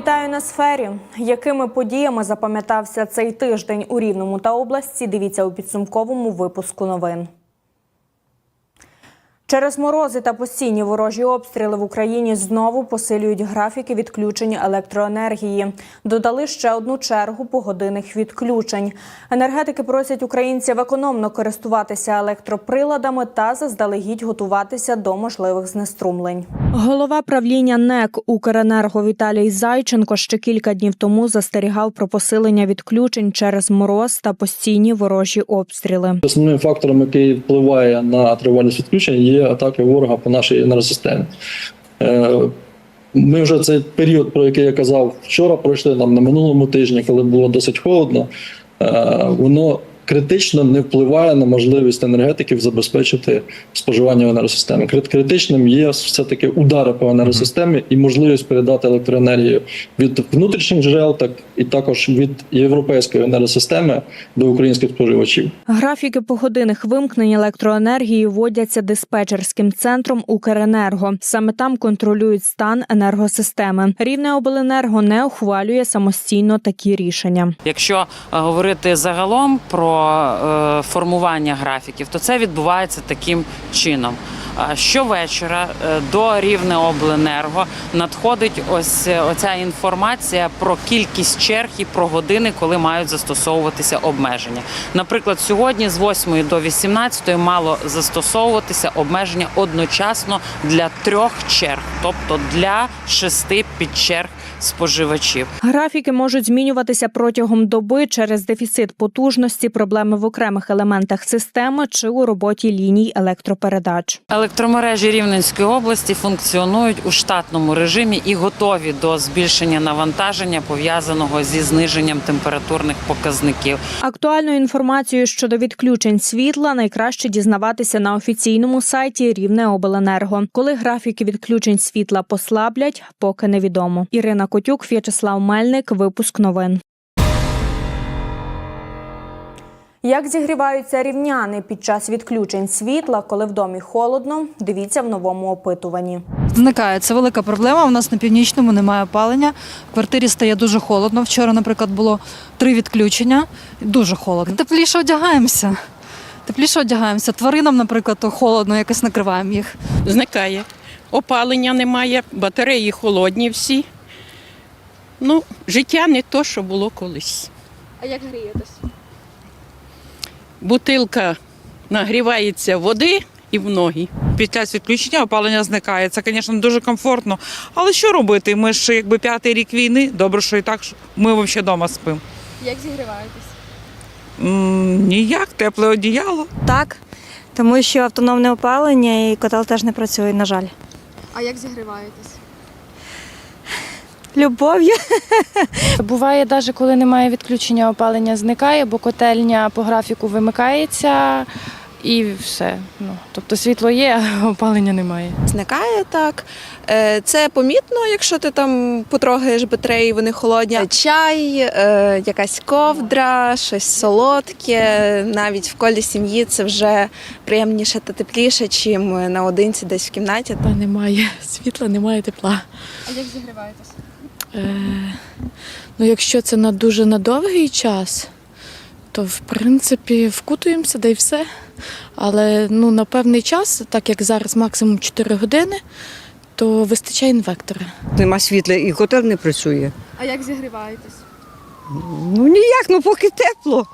Вітаю на сфері. Якими подіями запам'ятався цей тиждень у Рівному та області? Дивіться у підсумковому випуску новин. Через морози та постійні ворожі обстріли в Україні знову посилюють графіки відключення електроенергії. Додали ще одну чергу погодинних відключень. Енергетики просять українців економно користуватися електроприладами та заздалегідь готуватися до можливих знеструмлень. Голова правління НЕК Укренерго Віталій Зайченко ще кілька днів тому застерігав про посилення відключень через мороз та постійні ворожі обстріли. Основним фактором, який впливає на тривалість відключення, є атаки ворога по нашій енергосистемі. Е, Ми вже цей період, про який я казав вчора, пройшли нам на минулому тижні, коли було досить холодно. Е, Воно критично не впливає на можливість енергетиків забезпечити споживання в енергосистемі. Крит- Критичним є все-таки удари по енергосистемі і можливість передати електроенергію від внутрішніх джерел, так і також від європейської енергосистеми до українських споживачів. Графіки погодинних вимкнень електроенергії вводяться диспетчерським центром Укренерго. Саме там контролюють стан енергосистеми. Рівне обленерго не ухвалює самостійно такі рішення. Якщо е, говорити загалом про е, формування графіків, то це відбувається таким чином. Щовечора е, до рівне обленерго надходить ось е, оця інформація про кількість черг і про години, коли мають застосовуватися обмеження. Наприклад, сьогодні з 8 до 18 мало застосовуватися обмеження одночасно для трьох черг, тобто для шести підчерг споживачів. Графіки можуть змінюватися протягом доби через дефіцит потужності, проблеми в окремих елементах системи чи у роботі ліній електропередач. Електромережі Рівненської області функціонують у штатному режимі і готові до збільшення навантаження пов'язаного зі зниженням температурних показників. Актуальну інформацію щодо відключень світла найкраще дізнаватися на офіційному сайті Рівне Обленерго. Коли графіки відключень світла послаблять, поки невідомо. Ірина Котюк, В'ячеслав Мельник. Випуск новин. Як зігріваються рівняни під час відключень світла, коли в домі холодно? Дивіться в новому опитуванні. Зникає це велика проблема. У нас на північному немає опалення. В квартирі стає дуже холодно. Вчора, наприклад, було три відключення. Дуже холодно. Тепліше одягаємося. Тепліше одягаємося. Тваринам, наприклад, то холодно, якось накриваємо їх. зникає. Опалення немає, батареї холодні всі. Ну, життя не то, що було колись. А як грієтесь? Бутилка нагрівається води і в ноги. під час відключення опалення зникає. Це, звісно, дуже комфортно. Але що робити? Ми ж якби п'ятий рік війни. Добре, що і так ми взагалі вдома спимо. Як зігріваєтесь? М, Ніяк, тепле одіяло. Так, тому що автономне опалення і котел теж не працює, на жаль. А як зігріваєтесь? Любов'ю. Буває, навіть коли немає відключення, опалення зникає, бо котельня по графіку вимикається і все. Ну, тобто світло є, а опалення немає. Зникає так. Е, Це помітно, якщо ти там потрогаєш батареї, вони холодні. Чай, е, якась ковдра, щось солодке. Навіть в колі сім'ї це вже приємніше та тепліше, чим наодинці десь в кімнаті. Та немає світла, немає тепла. А як зігріваєтесь? Е, ну, якщо це на дуже на довгий час, то в принципі вкутуємося, да й все. Але ну, на певний час, так як зараз максимум 4 години, то вистачає інвектора. Нема світла і котел не працює. А як зігріваєтесь? Ну ніяк, ну поки тепло.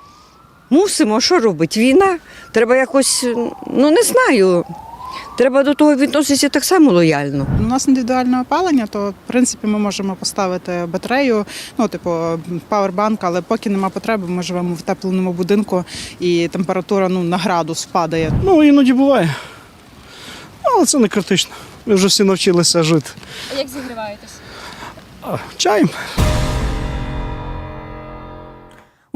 Мусимо, що робити? Війна. Треба якось, ну не знаю. Треба до того відноситися так само лояльно. У нас індивідуальне опалення, то в принципі ми можемо поставити батарею, ну типу павербанк, але поки нема потреби, ми живемо в тепленому будинку і температура ну на градус падає. Ну, іноді буває. Але це не критично. Ми вже всі навчилися жити. А як зігріваєтесь? Чаєм.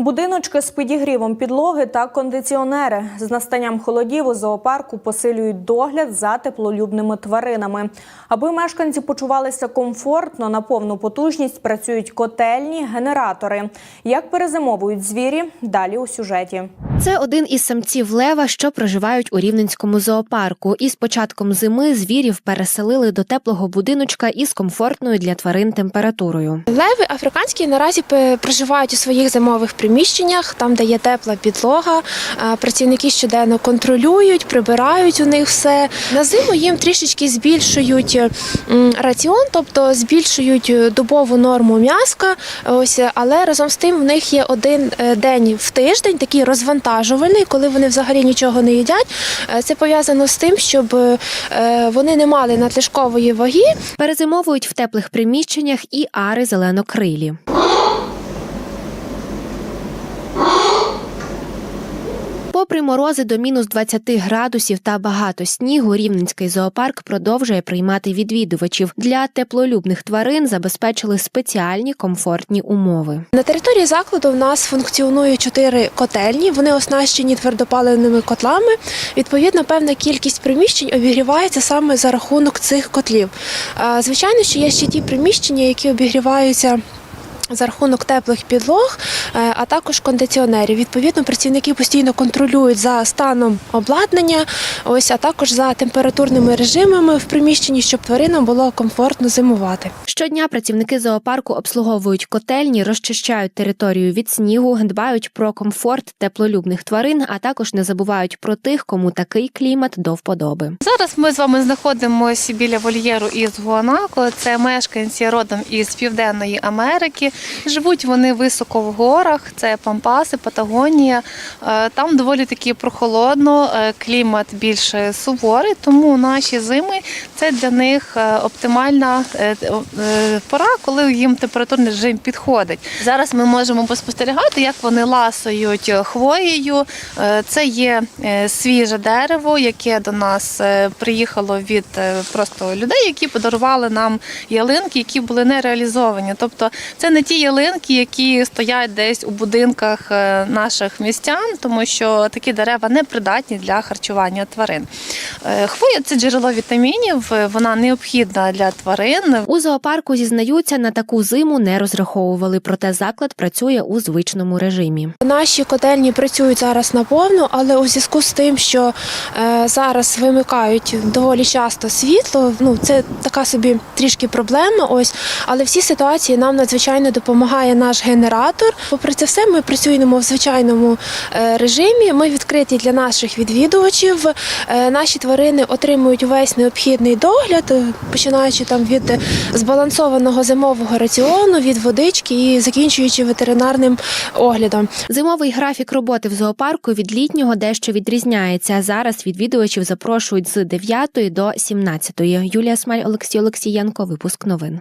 Будиночки з підігрівом підлоги та кондиціонери з настанням холодів у зоопарку посилюють догляд за теплолюбними тваринами. Аби мешканці почувалися комфортно на повну потужність, працюють котельні, генератори. Як перезимовують звірі? Далі у сюжеті. Це один із самців лева, що проживають у рівненському зоопарку. І з початком зими звірів переселили до теплого будиночка із комфортною для тварин температурою. Леви африканські наразі проживають у своїх зимових приміщеннях, там, де є тепла підлога. Працівники щоденно контролюють, прибирають у них все. На зиму їм трішечки збільшують раціон, тобто збільшують е, добову норму м'яска. Ось, але разом з тим в них є один е, день в тиждень, такий розвантажувальний, коли вони взагалі нічого не їдять. Е, Це пов'язано з тим, щоб е, вони не мали надлишкової ваги, Перезимовують в теплих приміщеннях і ари зеленокрилі. Попри морози до мінус 20 градусів та багато снігу, рівненський зоопарк продовжує приймати відвідувачів. Для теплолюбних тварин забезпечили спеціальні комфортні умови. На території закладу в нас функціонує чотири котельні. Вони оснащені твердопаливними котлами. Відповідно, певна кількість приміщень обігрівається саме за рахунок цих котлів. Звичайно, що є ще ті приміщення, які обігріваються. За рахунок теплих підлог, а також кондиціонерів. Відповідно, працівники постійно контролюють за станом обладнання, ось а також за температурними режимами в приміщенні, щоб тваринам було комфортно зимувати. Щодня працівники зоопарку обслуговують котельні, розчищають територію від снігу, дбають про комфорт теплолюбних тварин, а також не забувають про тих, кому такий клімат до вподоби. Зараз ми з вами знаходимося біля вольєру із Гуанако. Це мешканці родом із Південної Америки. Живуть вони високо в горах. Це Пампаси, Патагонія. Е, Там доволі таки прохолодно, е, клімат більш суворий, тому наші зими це для них е, оптимальна пора, коли їм температурний режим підходить. Зараз ми можемо поспостерігати, як вони ласують хвоєю. Це є свіже дерево, яке до нас приїхало від просто людей, які подарували нам ялинки, які були не реалізовані. Тобто це не ті ялинки, які стоять десь у будинках е, наших містян, тому що такі дерева не придатні для харчування тварин. Е, Хвоя це джерело вітамінів, е, вона необхідна для тварин. У зоопарку зізнаються, на таку зиму не розраховували, проте заклад працює у звичному режимі. Наші котельні працюють зараз наповну, але у зв'язку з тим, що зараз вимикають доволі часто світло, ну це така собі трішки проблема. Ось, але в цій ситуації нам надзвичайно допомагає наш генератор. Попри це все, ми працюємо в звичайному е, режимі. Ми відкриті для наших відвідувачів. Е, наші тварини отримують увесь необхідний догляд, е, починаючи там від збалансованого зимового раціону, від водички і закінчуючи ветеринарним оглядом. Зимовий графік роботи в зоопарку від літнього дещо відрізняється. Зараз відвідувачів запрошують з 9 до 17. Юлія Смаль, Олексій Олексієнко. Випуск новин.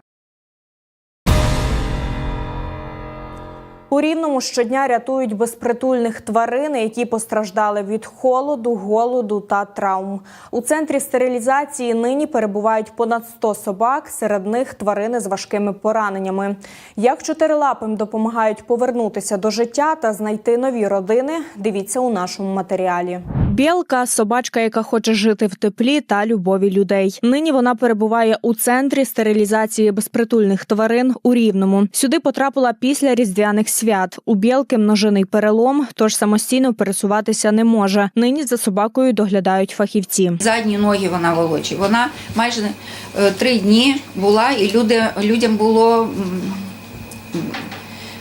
У Рівному щодня рятують безпритульних тварин, які постраждали від холоду, голоду та травм. У центрі стерилізації нині перебувають понад 100 собак, серед них тварини з важкими пораненнями. Як чотирилапим допомагають повернутися до життя та знайти нові родини, дивіться у нашому матеріалі. Білка собачка, яка хоче жити в теплі та любові людей. Нині вона перебуває у центрі стерилізації безпритульних тварин у Рівному. Сюди потрапила після різдвяних свят. У білки множений перелом, тож самостійно пересуватися не може. Нині за собакою доглядають фахівці. Задні ноги вона волочить. Вона майже е, три дні була, і люди, людям було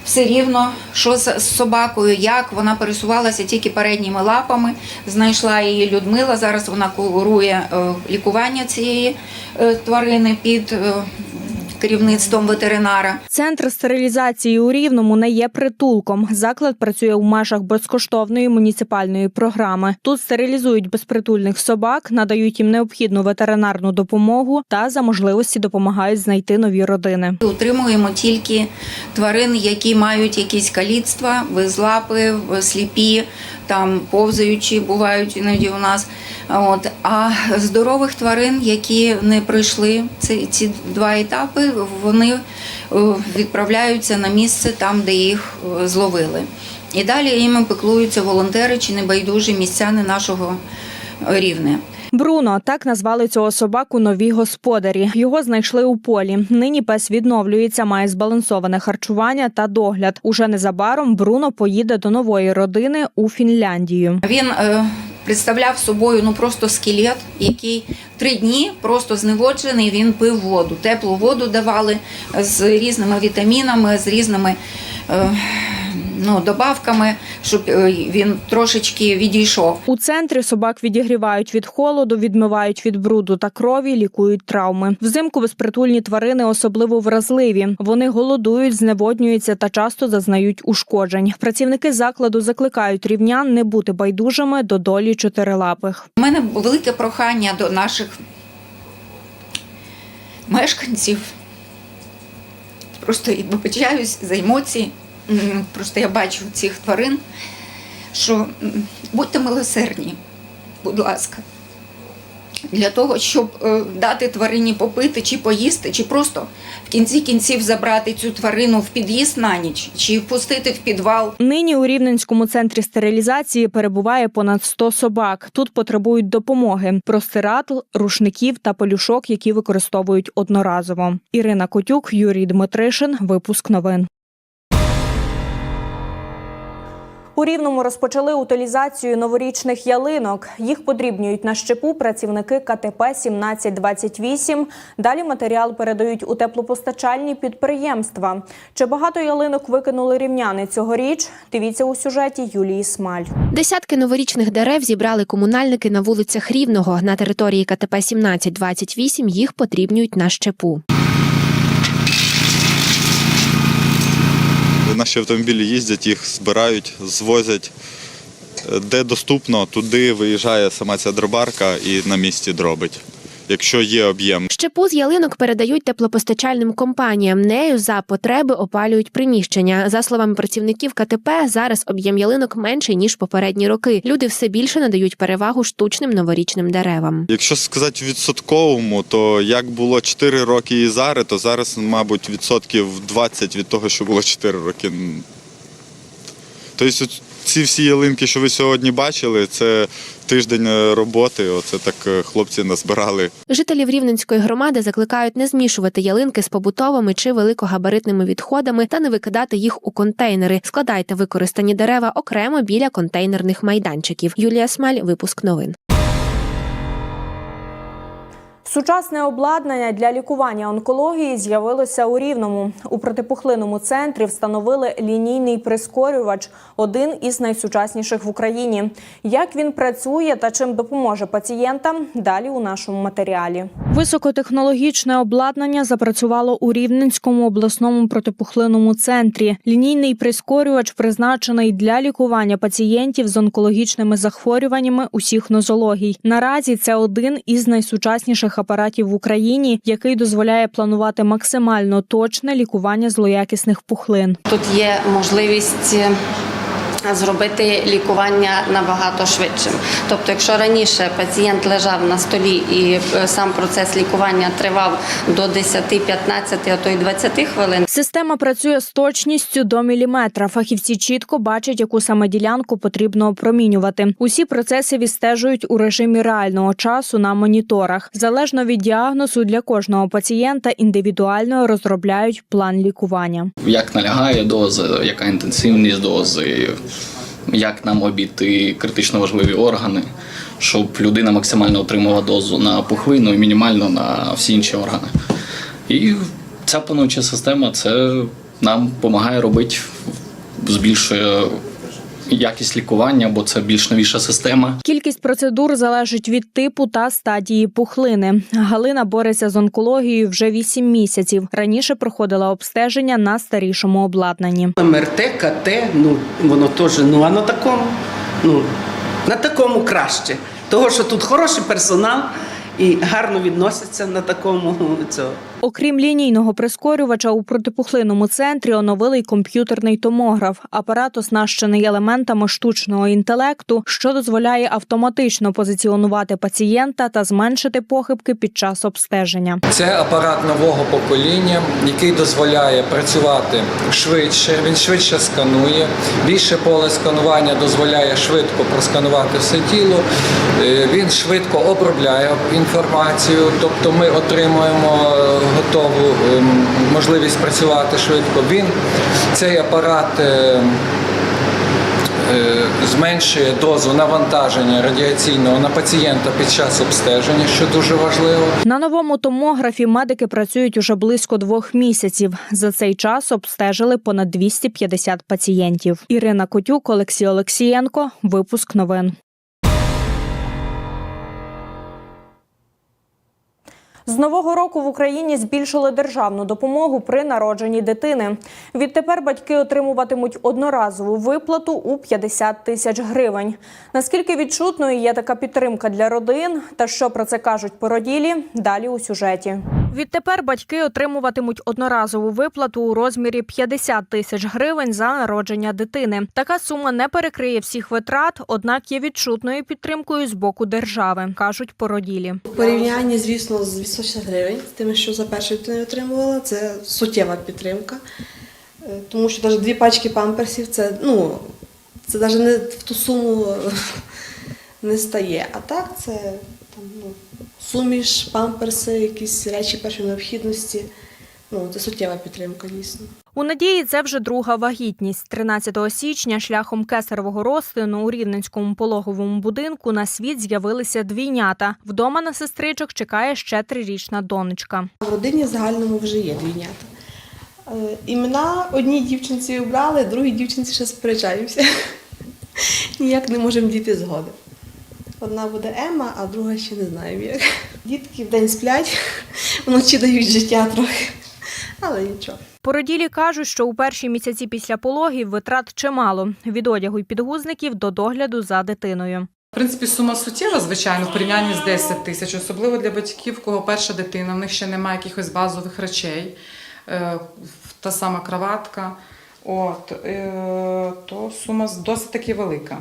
все рівно, що з собакою, як вона пересувалася тільки передніми лапами. Знайшла її Людмила. Зараз вона курує е, лікування цієї е, тварини під керівництвом ветеринара. Центр стерилізації у Рівному не є притулком. Заклад працює у межах безкоштовної муніципальної програми. Тут стерилізують безпритульних собак, надають їм необхідну ветеринарну допомогу та за можливості допомагають знайти нові родини. Утримуємо тільки тварин, які мають якісь каліцтва, визлапи, сліпі, там повзаючі бувають іноді у нас. От. А здорових тварин, які не пройшли ці, ці два етапи, вони е, відправляються на місце там, де їх е, зловили. І далі їм пеклуються волонтери чи небайдужі місцяни нашого рівня. Бруно так назвали цього собаку нові господарі. Його знайшли у полі. Нині пес відновлюється, має збалансоване харчування та догляд. Уже незабаром Бруно поїде до нової родини у Фінляндію. Він е, представляв собою ну просто скелет, який три дні просто зневоджений. Він пив воду, теплу воду давали з різними вітамінами, з різними. Е, Ну, добавками, щоб е, він трошечки відійшов. У центрі собак відігрівають від холоду, відмивають від бруду та крові, лікують травми. Взимку безпритульні тварини особливо вразливі. Вони голодують, зневоднюються та часто зазнають ушкоджень. Працівники закладу закликають рівнян не бути байдужими до долі чотирилапих. У мене велике прохання до наших мешканців. Просто і вибачаюсь за емоції. Просто я бачу цих тварин, що будьте милосердні, будь ласка. Для того, щоб е, дати тварині попити чи поїсти, чи просто в кінці кінців забрати цю тварину в під'їзд на ніч, чи впустити в підвал. Нині у Рівненському центрі стерилізації перебуває понад 100 собак. Тут потребують допомоги: простирадл, рушників та полюшок, які використовують одноразово. Ірина Котюк, Юрій Дмитришин. Випуск новин. У Рівному розпочали утилізацію новорічних ялинок. Їх подрібнюють на щепу працівники КТП 1728. Далі матеріал передають у теплопостачальні підприємства. Чи багато ялинок викинули рівняни цьогоріч? Дивіться у сюжеті Юлії Смаль. Десятки новорічних дерев зібрали комунальники на вулицях Рівного. На території КТП 1728 їх потрібнюють на щепу. Наші автомобілі їздять, їх збирають, звозять. Де доступно, туди виїжджає сама ця дробарка і на місці дробить, якщо є об'єм. Щепу з ялинок передають теплопостачальним компаніям. Нею за потреби опалюють приміщення. За словами працівників КТП, зараз об'єм ялинок менший ніж попередні роки. Люди все більше надають перевагу штучним новорічним деревам. Якщо сказати відсотковому, то як було 4 роки і зараз, то зараз, мабуть, відсотків 20 від того, що було 4 роки. Тобто ці всі ялинки, що ви сьогодні бачили, це тиждень е, роботи. Оце так е, хлопці назбирали. Жителів Рівненської громади закликають не змішувати ялинки з побутовими чи великогабаритними відходами та не викидати їх у контейнери. Складайте використані дерева окремо біля контейнерних майданчиків. Юлія Смаль, випуск новин. Сучасне обладнання для лікування онкології з'явилося у Рівному. У протипухлинному центрі встановили лінійний прискорювач, один із найсучасніших в Україні. Як він працює та чим допоможе пацієнтам? Далі у нашому матеріалі. Високотехнологічне обладнання запрацювало у Рівненському обласному протипухлинному центрі. Лінійний прискорювач призначений для лікування пацієнтів з онкологічними захворюваннями усіх нозологій. Наразі це один із найсучасніших апаратів в Україні, який дозволяє планувати максимально точне лікування злоякісних пухлин. Тут є можливість зробити лікування набагато швидшим. Тобто, якщо раніше пацієнт лежав на столі і е, сам процес лікування тривав до 10, 15, а то й 20 хвилин, Система працює з точністю до міліметра. Фахівці чітко бачать, яку саме ділянку потрібно опромінювати. Усі процеси відстежують у режимі реального часу на моніторах. Залежно від діагнозу для кожного пацієнта індивідуально розробляють план лікування. як налягає доза, яка інтенсивність дози, як нам обійти критично важливі органи, щоб людина максимально отримала дозу на пухлину і мінімально на всі інші органи. І ця пануюча система це нам допомагає робити, збільшує якість лікування, бо це більш новіша система. Кількість процедур залежить від типу та стадії пухлини. Галина бореться з онкологією вже 8 місяців. Раніше проходила обстеження на старішому обладнанні. МРТ, КТ, ну воно теж, ну а на такому, ну на такому краще. Того, що тут хороший персонал і гарно відносяться на такому цього. Окрім лінійного прискорювача, у протипухлинному центрі оновили й комп'ютерний томограф. Апарат оснащений елементами штучного інтелекту, що дозволяє автоматично позиціонувати пацієнта та зменшити похибки під час обстеження. Це апарат нового покоління, який дозволяє працювати швидше. Він швидше сканує. Більше поле сканування дозволяє швидко просканувати все тіло. Е, Він швидко обробляє інформацію, тобто ми отримуємо е, готову ем, можливість працювати швидко. Він цей апарат. е, е, Зменшує дозу навантаження радіаційного на пацієнта під час обстеження, що дуже важливо. На новому томографі медики працюють уже близько двох місяців. За цей час обстежили понад 250 пацієнтів. Ірина Котюк, Олексій Олексієнко. Випуск новин. З нового року в Україні збільшили державну допомогу при народженні дитини. Відтепер батьки отримуватимуть одноразову виплату у 50 тисяч гривень. Наскільки відчутною є така підтримка для родин, та що про це кажуть породілі, далі у сюжеті. Відтепер батьки отримуватимуть одноразову виплату у розмірі 50 тисяч гривень за народження дитини. Така сума не перекриє всіх витрат, однак є відчутною підтримкою з боку держави, кажуть породілі. У порівнянні, звісно, з 260 гривень, з тими, що за першу дитину отримувала, це суттєва підтримка. Е, Тому що навіть дві пачки памперсів це, ну, це навіть не в ту суму не стає. А так це там, ну, суміш, памперси, якісь речі першої необхідності. Ну, це суттєва підтримка, дійсно. У Надії це вже друга вагітність. 13 січня шляхом кесаревого розтину у Рівненському пологовому будинку на світ з'явилися двійнята. Вдома на сестричок чекає ще трирічна донечка. В родині загальному вже є двійнята. Е, Імена одній дівчинці обрали, другій дівчинці ще сперечаємося. Ніяк не можемо дійти згоди. Одна буде Ема, а друга ще не знаємо як. Дітки вдень сплять, вночі дають життя трохи. Але нічого. Породілі кажуть, що у перші місяці після пологів витрат чимало від одягу й підгузників до догляду за дитиною. В принципі, сума суттєва, звичайно, в порівнянні з 10 тисяч, особливо для батьків, кого перша дитина, в них ще немає якихось базових речей, е, та сама краватка. От, е, то сума досить таки велика.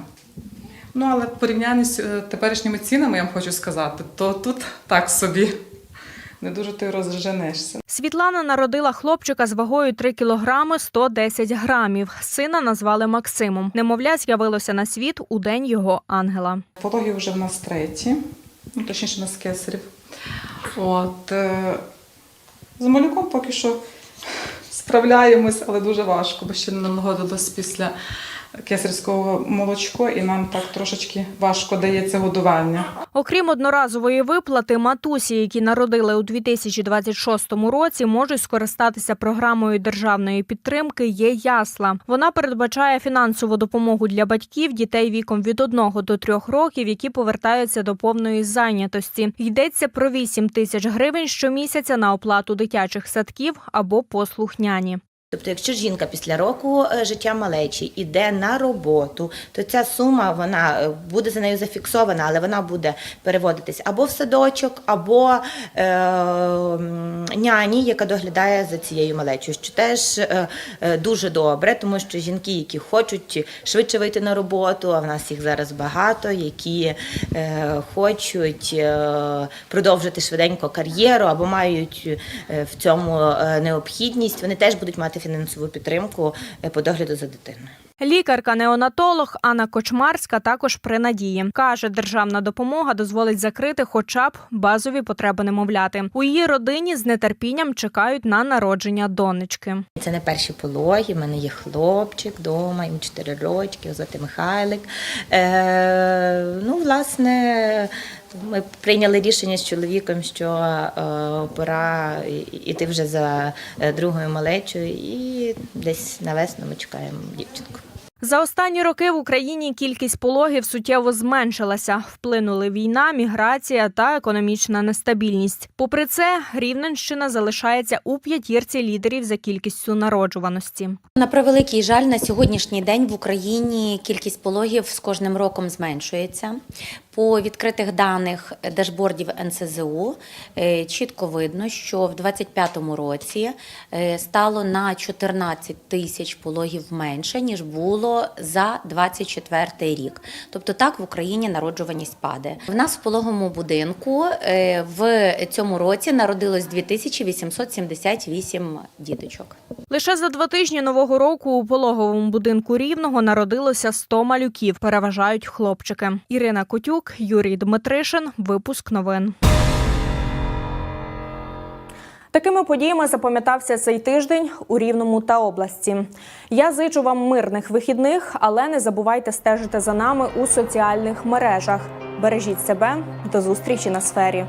Ну, але в порівнянні з е, теперішніми цінами, я вам хочу сказати, то тут так собі. Не дуже ти розженешся. Світлана народила хлопчика з вагою 3 кілограми 110 грамів. Сина назвали Максимом. Немовля з'явилося на світ у день його ангела. Пологи вже в нас треті, ну точніше на кесарів. От, е, з малюком поки що справляємось, але дуже важко, бо ще не налагодилось після кесарського молочко, і нам так трошечки важко дається годування. Окрім одноразової виплати, матусі, які народили у 2026 році, можуть скористатися програмою державної підтримки «Є ясла». Вона передбачає фінансову допомогу для батьків дітей віком від 1 до 3 років, які повертаються до повної зайнятості. Йдеться про 8 тисяч гривень щомісяця на оплату дитячих садків або послухняні. Тобто, якщо жінка після року е, життя малечі іде на роботу, то ця сума вона е, буде за нею зафіксована, але вона буде переводитись або в садочок, або е, няні, яка доглядає за цією малечою, що теж е, е, дуже добре, тому що жінки, які хочуть швидше вийти на роботу, а в нас їх зараз багато, які е, хочуть е, продовжити швиденько кар'єру або мають в цьому необхідність, вони теж будуть мати фінансову підтримку е, по догляду за дитиною. Лікарка-неонатолог Анна Кочмарська також при надії каже, державна допомога дозволить закрити хоча б базові потреби немовляти. У її родині з нетерпінням чекають на народження донечки. Це не перші пологи. в мене є хлопчик вдома, йому 4 рочки, його звати Михайлик. Е, ну, власне, ми прийняли рішення з чоловіком, що е, пора іти вже за е, другою малечою, і десь на весну ми чекаємо дівчинку. За останні роки в Україні кількість пологів суттєво зменшилася. Вплинули війна, міграція та економічна нестабільність. Попри це, Рівненщина залишається у п'ятірці лідерів за кількістю народжуваності. На превеликий жаль, на сьогоднішній день в Україні кількість пологів з кожним роком зменшується. По відкритих даних дашбордів НСЗУ е, чітко видно, що в 2025 році е, стало на 14 тисяч пологів менше, ніж було за 2024 рік. Тобто так в Україні народжуваність падає. В нас в пологовому будинку е, в цьому році народилось 2878 діточок. Лише за два тижні нового року у пологовому будинку Рівного народилося 100 малюків. Переважають хлопчики. Ірина Котюк, Юрій Дмитришин. Випуск новин. Такими подіями запам'ятався цей тиждень у Рівному та області. Я зичу вам мирних вихідних, але не забувайте стежити за нами у соціальних мережах. Бережіть себе до зустрічі на сфері.